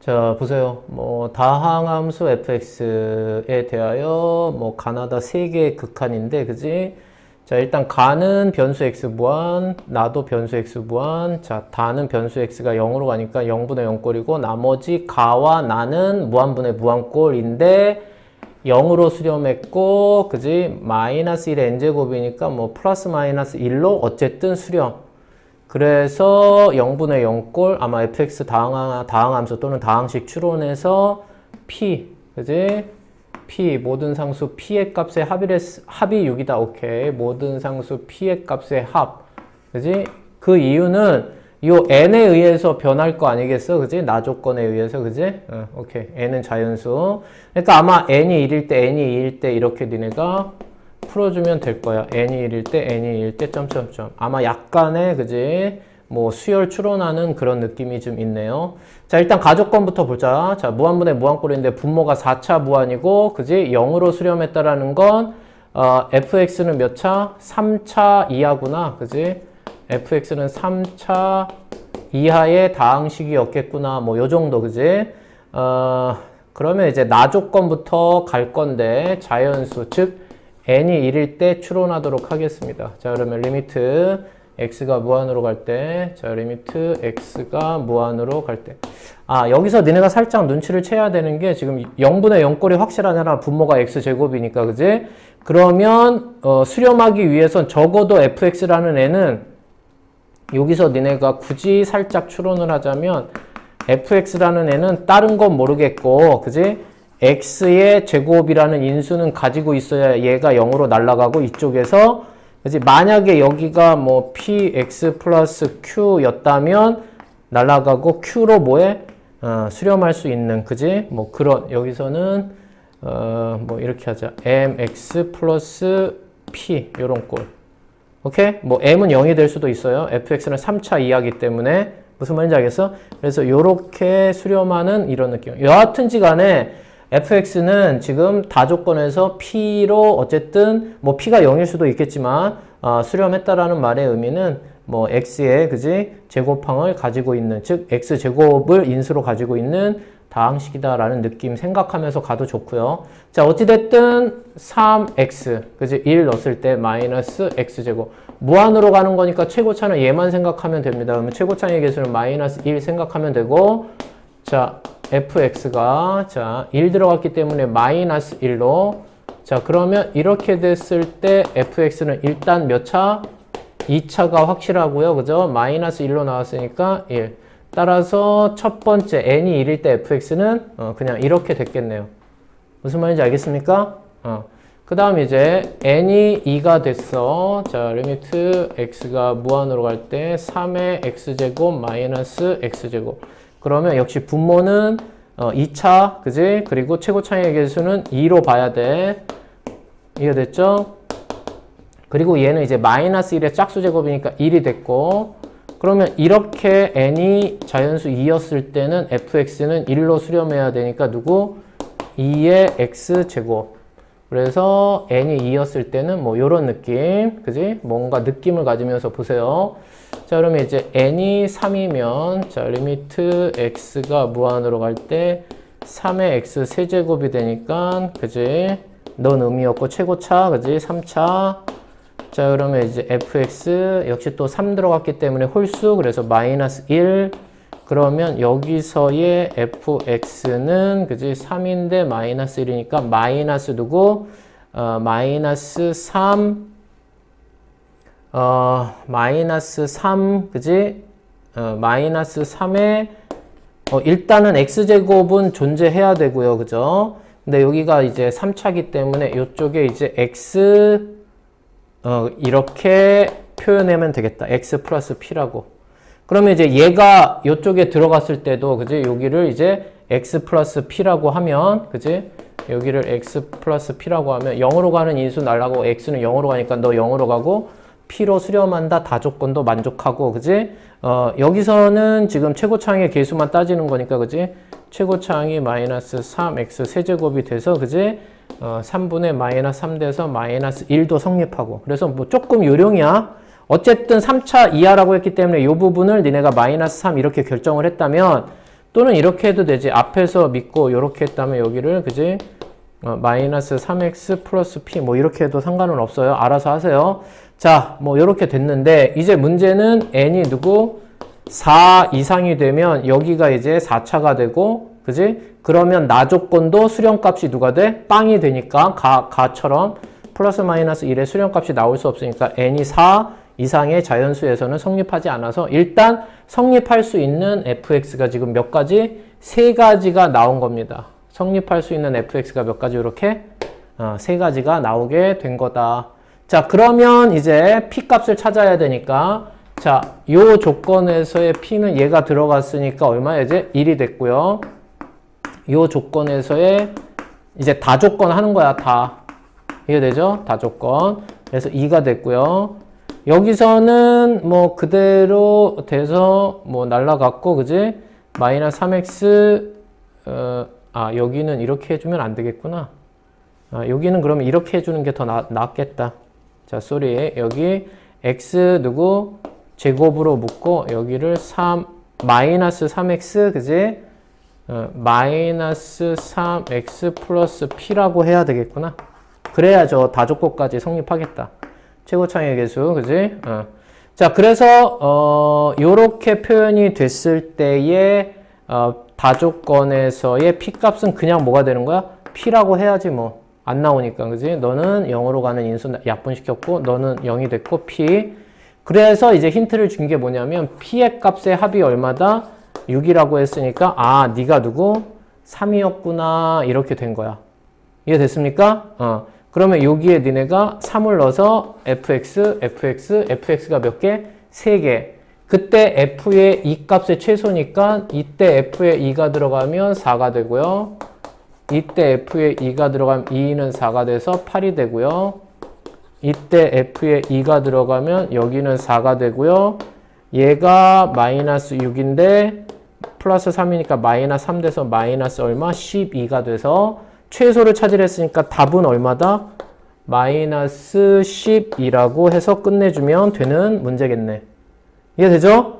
자, 보세요. 뭐, 다항함수 fx에 대하여 뭐, 가나다 세 개의 극한인데, 그지? 자, 일단 가는 변수 x 무한, 나도 변수 x 무한, 자, 다는 변수 x가 0으로 가니까 0분의 0꼴이고, 나머지 가와 나는 무한분의 무한꼴인데, 0으로 수렴했고, 그지? 마이너스 1의 n제곱이니까 뭐, 플러스 마이너스 1로 어쨌든 수렴. 그래서 0분의 0꼴 아마 fx 다항, 다항함수 또는 다항식 추론해서 p 그지? p 모든 상수 p의 값의 합의 합이 6이다 오케이 모든 상수 p의 값의 합 그지? 그 이유는 요 n에 의해서 변할 거 아니겠어 그지? 나 조건에 의해서 그지? 어, 오케이 n은 자연수 그러니까 아마 n이 1일 때 n이 2일 때 이렇게 니네가 풀어주면 될 거야. n이 1일 때, n이 2일 때, 점점점. 아마 약간의, 그지? 뭐, 수열 추론하는 그런 느낌이 좀 있네요. 자, 일단 가족권부터 보자. 자, 무한분의 무한꼴인데 분모가 4차 무한이고, 그지? 0으로 수렴했다라는 건, 어, fx는 몇 차? 3차 이하구나. 그지? fx는 3차 이하의 다항식이었겠구나. 뭐, 요 정도, 그지? 어, 그러면 이제 나 조건부터 갈 건데, 자연수, 즉, n이 1일 때 추론하도록 하겠습니다. 자, 그러면 리미트 x가 무한으로 갈 때, 자, 리미트 x가 무한으로 갈 때. 아, 여기서 니네가 살짝 눈치를 채야 되는 게 지금 0분의 0꼴이 확실하잖아. 분모가 x제곱이니까, 그지? 그러면, 어, 수렴하기 위해선 적어도 fx라는 애는 여기서 니네가 굳이 살짝 추론을 하자면 fx라는 애는 다른 건 모르겠고, 그지? X의 제곱이라는 인수는 가지고 있어야 얘가 0으로 날아가고 이쪽에서 그지 만약에 여기가 뭐 px 플러스 q였다면 날아가고 q로 뭐에? 어, 수렴할 수 있는 그지? 뭐 그런 여기서는 어, 뭐 이렇게 하자. Mx 플러스 p 요런 꼴. 오케이? 뭐 m은 0이 될 수도 있어요. Fx는 3차 이하기 때문에. 무슨 말인지 알겠어? 그래서 요렇게 수렴하는 이런 느낌. 여하튼지 간에 fx는 지금 다조건에서 p로 어쨌든 뭐 p가 0일 수도 있겠지만 어, 수렴했다라는 말의 의미는 뭐 x의 그지 제곱항을 가지고 있는 즉 x 제곱을 인수로 가지고 있는 다항식이다라는 느낌 생각하면서 가도 좋고요. 자 어찌됐든 3x 그지 1 넣었을 때 마이너스 x 제곱 무한으로 가는 거니까 최고차는 얘만 생각하면 됩니다. 그러면 최고차의 개수는 마이너스 1 생각하면 되고 자 fx가 자, 1 들어갔기 때문에 마이너스 1로 자, 그러면 이렇게 됐을 때 fx는 일단 몇 차? 2차가 확실하고요. 그죠? 마이너스 1로 나왔으니까 1. 따라서 첫 번째 n이 1일 때 fx는 어, 그냥 이렇게 됐겠네요. 무슨 말인지 알겠습니까? 어. 그 다음 이제 n이 2가 됐어. 자, 리미트 x가 무한으로 갈 때 3의 x제곱 마이너스 x제곱. 그러면 역시 분모는 어, 2차, 그지? 그리고 최고차의 개수는 2로 봐야 돼. 이해됐죠? 그리고 얘는 이제 마이너스 1의 짝수 제곱이니까 1이 됐고, 그러면 이렇게 n이 자연수 2였을 때는 fx는 1로 수렴해야 되니까 누구? 2의 x제곱. 그래서 n이 2였을 때는 뭐 요런 느낌, 그지? 뭔가 느낌을 가지면서 보세요. 자, 그러면 이제 n이 3이면 자, 리미트 x가 무한으로 갈 때 3의 x 세제곱이 되니까 그지? 넌 의미였고 최고차, 그지? 3차. 자, 그러면 이제 fx 역시 또 3 들어갔기 때문에 홀수 그래서 마이너스 1 그러면 여기서의 fx는 그지 3인데 마이너스 1이니까 마이너스 누구? 어, 마이너스 3 어, 마이너스 3, 그지? 어, 마이너스 3에, 어, 일단은 x제곱은 존재해야 되고요. 그죠? 근데 여기가 이제 3차기 때문에 이쪽에 이제 x, 어, 이렇게 표현하면 되겠다. x 플러스 p라고. 그러면 이제 얘가 이쪽에 들어갔을 때도, 그지? 여기를 이제 x 플러스 p라고 하면, 그지? 여기를 x 플러스 p라고 하면 0으로 가는 인수 날라고 x는 0으로 가니까 너 0으로 가고 P로 수렴한다 다 조건도 만족하고 그지? 어, 여기서는 지금 최고차항의 개수만 따지는 거니까 그지? 최고차항이 마이너스 3x 세제곱이 돼서 그지? 어, 3분의 마이너스 3 돼서 마이너스 1도 성립하고 그래서 뭐 조금 요령이야 어쨌든 3차 이하라고 했기 때문에 이 부분을 니네가 마이너스 3 이렇게 결정을 했다면 또는 이렇게 해도 되지. 앞에서 믿고 이렇게 했다면 여기를 그지? 어, 마이너스 3x 플러스 p 뭐 이렇게 해도 상관은 없어요. 알아서 하세요. 자, 뭐 이렇게 됐는데 이제 문제는 n이 누구? 4 이상이 되면 여기가 이제 4차가 되고 그지? 그러면 나 조건도 수렴값이 누가 돼? 빵이 되니까 가, 가처럼 플러스 마이너스 1의 수렴값이 나올 수 없으니까 n이 4 이상의 자연수에서는 성립하지 않아서 일단 성립할 수 있는 fx가 지금 몇 가지? 세 가지가 나온 겁니다. 성립할 수 있는 fx가 몇 가지 이렇게 어, 세 가지가 나오게 된 거다. 자, 그러면 이제 p 값을 찾아야 되니까 자, 요 조건에서의 p는 얘가 들어갔으니까 얼마야 이제 1이 됐고요. 요 조건에서의 이제 다 조건 하는 거야, 다. 이해되죠? 다 조건. 그래서 2가 됐고요. 여기서는 뭐 그대로 돼서 뭐 날라갔고, 그지? 마이너스 3x, 어, 아, 여기는 이렇게 해주면 안 되겠구나. 아, 여기는 그러면 이렇게 해주는 게 더 낫겠다. 자, 쏘리. 여기 x 누구? 제곱으로 묶고, 여기를 3, 마이너스 3x, 그지? 어, 마이너스 3x 플러스 p라고 해야 되겠구나. 그래야죠. 다조건까지 성립하겠다. 최고 창의 개수, 그지? 어. 자, 그래서, 어, 요렇게 표현이 됐을 때의, 어, 다조건에서의 p 값은 그냥 뭐가 되는 거야? p라고 해야지 뭐. 안 나오니까, 그지? 너는 0으로 가는 인수 약분시켰고, 너는 0이 됐고, p. 그래서 이제 힌트를 준 게 뭐냐면, p의 값의 합이 얼마다? 6이라고 했으니까, 아, 네가 누구? 3이었구나. 이렇게 된 거야. 이해됐습니까? 어. 그러면 여기에 니네가 3을 넣어서 fx, fx, fx가 몇 개? 3개. 그때 f의 2 값의 최소니까 이때 f의 2가 들어가면 4가 되고요. 이때 f의 2가 들어가면 2는 4가 돼서 8이 되고요. 이때 f의 2가 들어가면 여기는 4가 되고요. 얘가 마이너스 6인데 플러스 3이니까 마이너스 3 돼서 마이너스 얼마? 12가 돼서 최소를 찾으랬으니까 답은 얼마다? 마이너스 10이라고 해서 끝내주면 되는 문제겠네. 이해되죠?